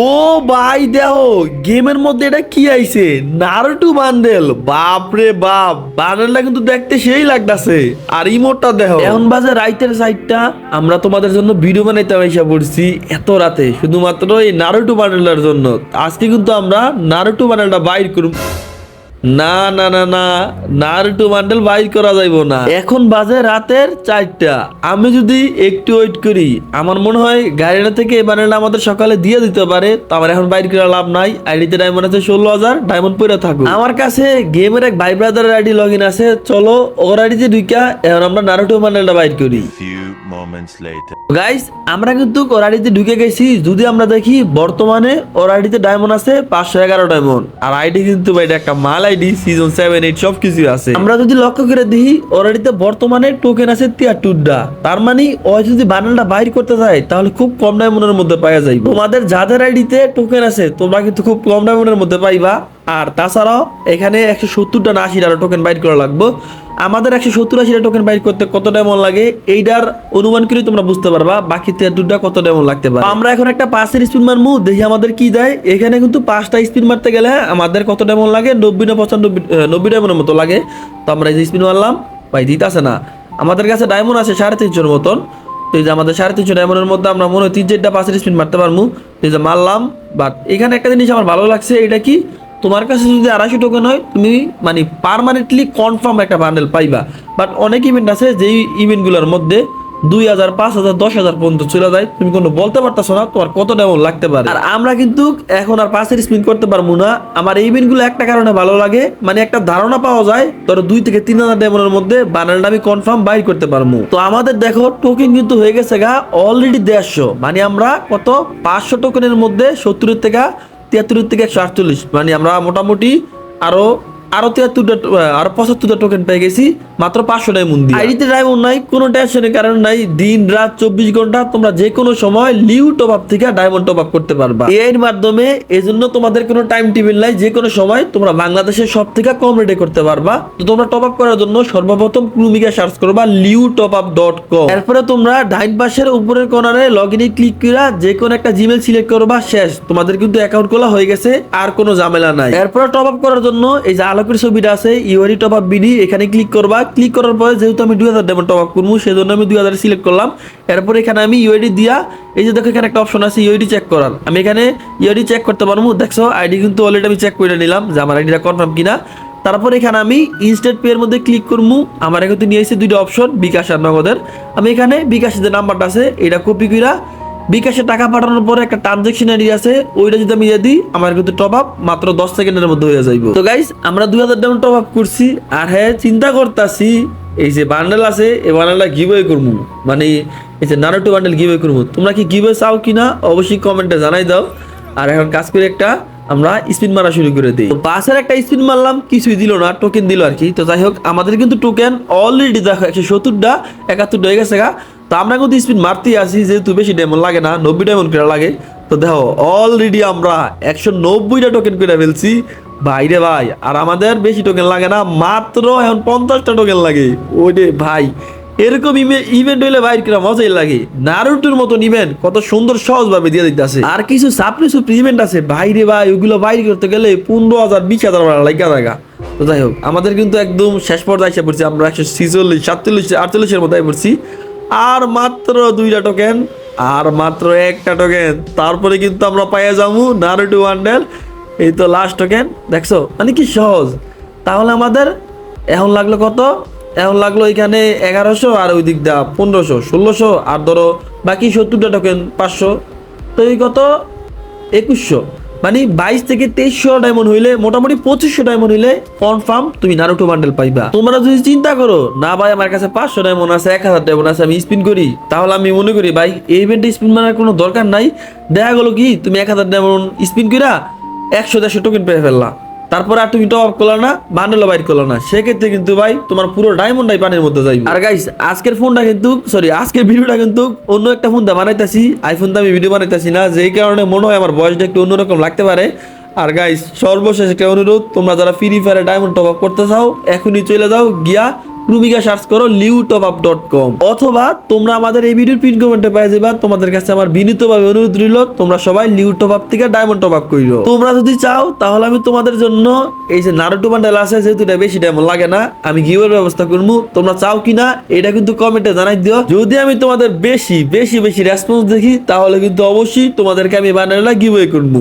ও ভাই দেহ গেমের মধ্যে এটা কি আইছে? নারুটু বান্ডেল বাপ রে বাপ বান্ডেলটা কিন্তু দেখতে সেই লাগতাছে। আর ইমোটটা দেহ এখন বাজে রাইতের সাইডটা আমরা তোমাদের জন্য ভিডিও বানাইতে আইসা পড়ছি এত রাতে। শুধুমাত্র এই নারুটু বান্ডেলটার জন্য। আজকে কিন্তু আমরা নারুটু বান্ডেলটা বাইর করব। না না না না নারুটু বান্ডেল বাইর করা যাইব না। এখন বাজে রাতের চারটা। আমি যদি একটু ওয়েট করি আমার মনে হয় গাড়িটা থেকে এই বান্ডেলটা আমাদের সকালে দিয়ে দিতে পারে তো আমার এখন বাইর করা লাভ নাই। আইডিতে ডায়মন্ড আছে ষোলো হাজার ডায়মন্ড পরে থাকুক। আমার কাছে গেমের এক ভাই ব্রাদারের আইডি লগ ইন আছে চলো ওর আইডিতে ঢুকা এখন আমরা নারুটু বান্ডেলটা বাইর করি। গাইস আমরা কিন্তু ওরাডিতে ঢুকে গেছি যদি আমরা দেখি বর্তমানে ওরাডিতে ডায়মন্ড আছে পাঁচশো এগারো ডায়মন্ড আর আইডি কিন্তু ভাই একটা মাল আইডি সিজন সেভেন এইট সব কিছু আছে। আমরা যদি লক্ষ্য করে দেখি ওরাডিতে বর্তমানে টোকেন আছে তিয়ার তিয়াত্তরটা। তার মানে ও যদি বানালটা বাইর করতে চায় তাহলে খুব কম ডায়মন্ডের মধ্যে পাওয়া যায় তোমাদের যাদের আইডিতে টোকেন আছে, তোমরা কিন্তু খুব কম ডায়মন্ডের মধ্যে পাইবা। আর তাছাড়াও এখানে একশো সত্তরটা না আশিটা টোকেন বাইর করা লাগবে। আমাদের একশো সত্তর আশিটা টোকেন বাইর করতে কত ডায়মন্ড লাগে, এইটার অনুমান করে তোমরা বুঝতে পারবা, বাকি তিয়াত্তরটা কত ডায়মন্ড লাগতে পারে। আমরা এখন একটা পাঁচের স্পিন মারমু, দেখি আমাদের কি দেয় এখানে কিন্তু পাঁচটা স্পিন মারতে গেলে আমাদের কত ডায়মন্ড লাগে? নব্বই না পঁচানব্বই নব্বই ডায়মন্ডের মতো লাগে। তো আমরা এই যে স্পিন মারলাম, ভাই দিতে না। আমাদের কাছে ডায়মন্ড আছে সাড়ে তিনশোর মতন। তো এই যে আমাদের সাড়ে তিনশো ডায়মন্ডের মধ্যে আমরা মনে হয় তিন চারটা পাঁচের স্পিন মারতে পারব তো এই যে মারলাম বাট এখানে একটা জিনিস আমার ভালো লাগছে, এটা কি? তোমার কাছে যদি আড়াইশো টোকেন হয়, তুমি মানে পারমানেন্টলি কনফার্ম একটা বান্ডেল পাইবা। বাট অনেক ইভেন্ট আছে যেই ইভেন্টগুলোর মধ্যে দুই হাজার, পাঁচ হাজার, দশ হাজার পর্যন্ত চলে যায়। তুমি কোনো বলতে পারতেছো না, তোমার কত ডেমন লাগতে পারে। আর আমরা কিন্তু এখন আর পাঁচের স্পিন করতে পারব না। আমার এই ইভেন্টগুলো একটা কারণে ভালো লাগে মানে একটা ধারণা পাওয়া যায়, ধরো দুই থেকে তিন হাজার ডায়মন্ডের মধ্যে বান্ডেলটা আমি কনফার্ম বাইর করতে পারব। তো আমাদের দেখো টোকেন কিন্তু হয়ে গেছে গা অলরেডি দেড়শো। মানে আমরা কত? পাঁচশো টোকেনের মধ্যে সত্তরের থেকে তিয়াত্তরের থেকে একশো আটচল্লিশ। মানে আমরা মোটামুটি আরও আরও তিয়াত্তরটা আরও পঁচাত্তরটা টোকেন পেয়ে গেছি, মাত্র পাঁচশো ডায়মন্ড আইডিতে ডায়মন্ড নাই, কোনো টেনশনের কারণ নাই, দিন, রাত, চব্বিশ ঘণ্টা তোমরা যে কোনো সময় লিউ টপ আপ থেকে ডায়মন্ড টপ আপ করতে পারবা। এর মাধ্যমে এই জন্য তোমাদের কোনো টাইম টেবিল নাই যে কোনো সময় তোমরা বাংলাদেশের সব থেকে কম রেটে করতে পারবা। তো তোমরা টপ আপ করার জন্য সর্বপ্রথম ক্রুমিকা সার্চ করবা লিউ টপ আপ ডট কম এরপরে তোমরা ডাইন পাশের উপরের কর্নারে লগ ইনে ক্লিক করে যে কোনো একটা জিমেল সিলেক্ট করবা, শেষ। তোমাদের কিন্তু অ্যাকাউন্ট খোলা হয়ে গেছে, আর কোনো ঝামেলা নাই। এরপরে টপ আপ করার জন্য এই যে আলোকের ছবিটা আছে ইউআরি টপ আপ বিডি এখানে ক্লিক করবা। ক্লিক করার পরে যেহেতু আমি দুই হাজার ডেমন টপ আপ করব, সেজন্য আমি দুই হাজার সিলেক্ট করলাম। এরপর এখানে আমি ইউআইডি দিয়া, এই যে দেখো এখানে একটা অপশন আছে ইউআইডি চেক করার। আমি এখানে ইউআইডি চেক করতে পারব, দেখছ আইডি কিন্তু অলরেডি আমি চেক করে নিলাম যে আমার আইডিটা কনফার্ম কিনা। তারপর এখানে আমি ইনস্ট্যান্ট পে এর মধ্যে ক্লিক করব, আমার এখানে নিয়ে এসেছে দুইটা অপশন বিকাশ আর নগদের। আমি এখানে বিকাশের যে নাম্বারটা আছে, এটা কপি কইরা বিকাশে টাকা পাঠানোর পরে একটা ট্রানজেকশন আইডি আছে, ওইটা যদি আমি দিয়ে দিই, আমার কিন্তু টপ আপ মাত্র দশ সেকেন্ডের মধ্যে হয়ে যাইব। তো গাইস আমরা দুই হাজার টপ আপ করছি, আর হ্যাঁ চিন্তা করতেছি, এই যে বান্ডেল আছে, এই বান্ডেলটা গিভওয়ে করব মানে এই যে নারোটু বান্ডেল গিভওয়ে করব তোমরা কি গিভওয়ে চাও কিনা, অবশ্যই কমেন্টে জানাই দাও। আর এখন কাজ করে একটা, আমরা স্পিন মারা শুরু করে দিই। পাশের একটা স্পিন মারলাম, কিছুই দিল না টোকেন দিল আর কি। তো যাই হোক, আমাদের কিন্তু টোকেন অলরেডি দেখো, একশো সত্তরটা, একাত্তরটা হয়ে গেছে গা। তো আমরা কিন্তু স্পিন মারতেই আসি যেহেতু বেশি ডায়মন্ড লাগে না, নব্বই ডায়মন্ড করে লাগে। তো দেখো অলরেডি আমরা একশো নব্বইটা টোকেন করে ফেলছি। ভাই রে ভাই, আর আমাদের বেশি টোকেন লাগে না, মাত্র এখন পঞ্চাশটা টোকেন লাগে। ওই রে ভাই, এরকম ইভেন্ট হইলে বাইর করা মজাই লাগে। নারুটোর মতন ইভেন্ট কত সুন্দর সহজ ভাবে দিয়ে দিতেছে। আর কিছু সাপ্লি সুপ্রি ইভেন্ট আছে। বাইরে ভাই, ওগুলো বাইর করতে গেলে পনেরো হাজার, বিশ হাজার লাগা জায়গা তো যাই হোক, আমাদের কিন্তু একদম শেষ পর্যায়ে এসে পড়ছি। আমরা একশো ছিচল্লিশ, সাতচল্লিশ, আটচল্লিশের মধ্যে পড়ছি। আর মাত্র দুইটা টোকেন আর মাত্র একটা টোকেন তারপরে কিন্তু আমরা পাইয়া যাব নারুটু ওয়ান্ডেল এই তো লাস্ট টোকেন দেখছ? মানে কি সহজ? তাহলে আমাদের এখন লাগল কত? এখন লাগল এখানে এগারোশো আর ওই দিক দা পনেরোশো, ষোলোশো। আর ধরো বাকি সত্তরটা টোকেন পাঁচশো। তো এই কত? একুশশো। মানে বাইশ থেকে তেইশশো ডায়মন্ড হইলে, মোটামুটি পঁচিশশো ডায়মন্ড হইলে কনফার্ম তুমি নারুটো বান্ডেল পাইবা। তোমরা যদি চিন্তা করো, না ভাই, আমার কাছে পাঁচশো ডায়মন্ড আছে, এক হাজার ডায়মন্ড আছে, আমি স্পিন করি, তাহলে আমি মনে করি, ভাই, এই ইভেন্টে স্পিন মারার কোনো দরকার নাই। দেখা গেলো কি, তুমি এক হাজার ডায়মন্ড স্পিন করা একশো দেড়শো টোকেন পেয়ে ফেললা। তারপর আর তুমি টপ আপ করল না বান্ডেলও বাইর করল না। সেক্ষেত্রে কিন্তু ভাই, তোমার পুরো ডায়মন্ডাই পানির মধ্যে যাইবে। আর গাইস আজকের ফোনটা কিন্তু সরি আজকের ভিডিওটা কিন্তু অন্য একটা ফোন দা বানাইতেছি। আইফোন দা আমি ভিডিও বানাইতেছি না, যেই কারণে মনে হয় আমার বয়সটা একটু অন্যরকম লাগতে পারে। আর গাইস সর্বশেষ একটা অনুরোধ, তোমরা যারা ফ্রি ফায়ারে ডায়মন্ড টপ আপ করতে চাও, এখনই চলে যাও, গিয়া ক্রুমিকা সার্চ করো লিউ ডট কম অথবা তোমরা আমাদের এই ভিডিওর পিন কমেন্টে পেয়ে যাবা। তোমাদের কাছে আমার বিনীতভাবে অনুরোধ রইল, তোমরা সবাই লিউ আপ থেকে ডায়মন্ড টপ আপ করিও তোমরা যদি চাও, তাহলে আমি তোমাদের জন্য এই যে নারুটো বান্ডেল আছে, যেহেতু এটা বেশি ডায়মন্ড লাগে না, আমি গিভের ব্যবস্থা করব। তোমরা চাও কিনা, এটা কিন্তু কমেন্টে জানাই দিও। যদি আমি তোমাদের বেশি বেশি বেশি রেসপন্স দেখি, তাহলে কিন্তু অবশ্যই তোমাদেরকে আমি বান্ডেলটা গিভওয়ে করব।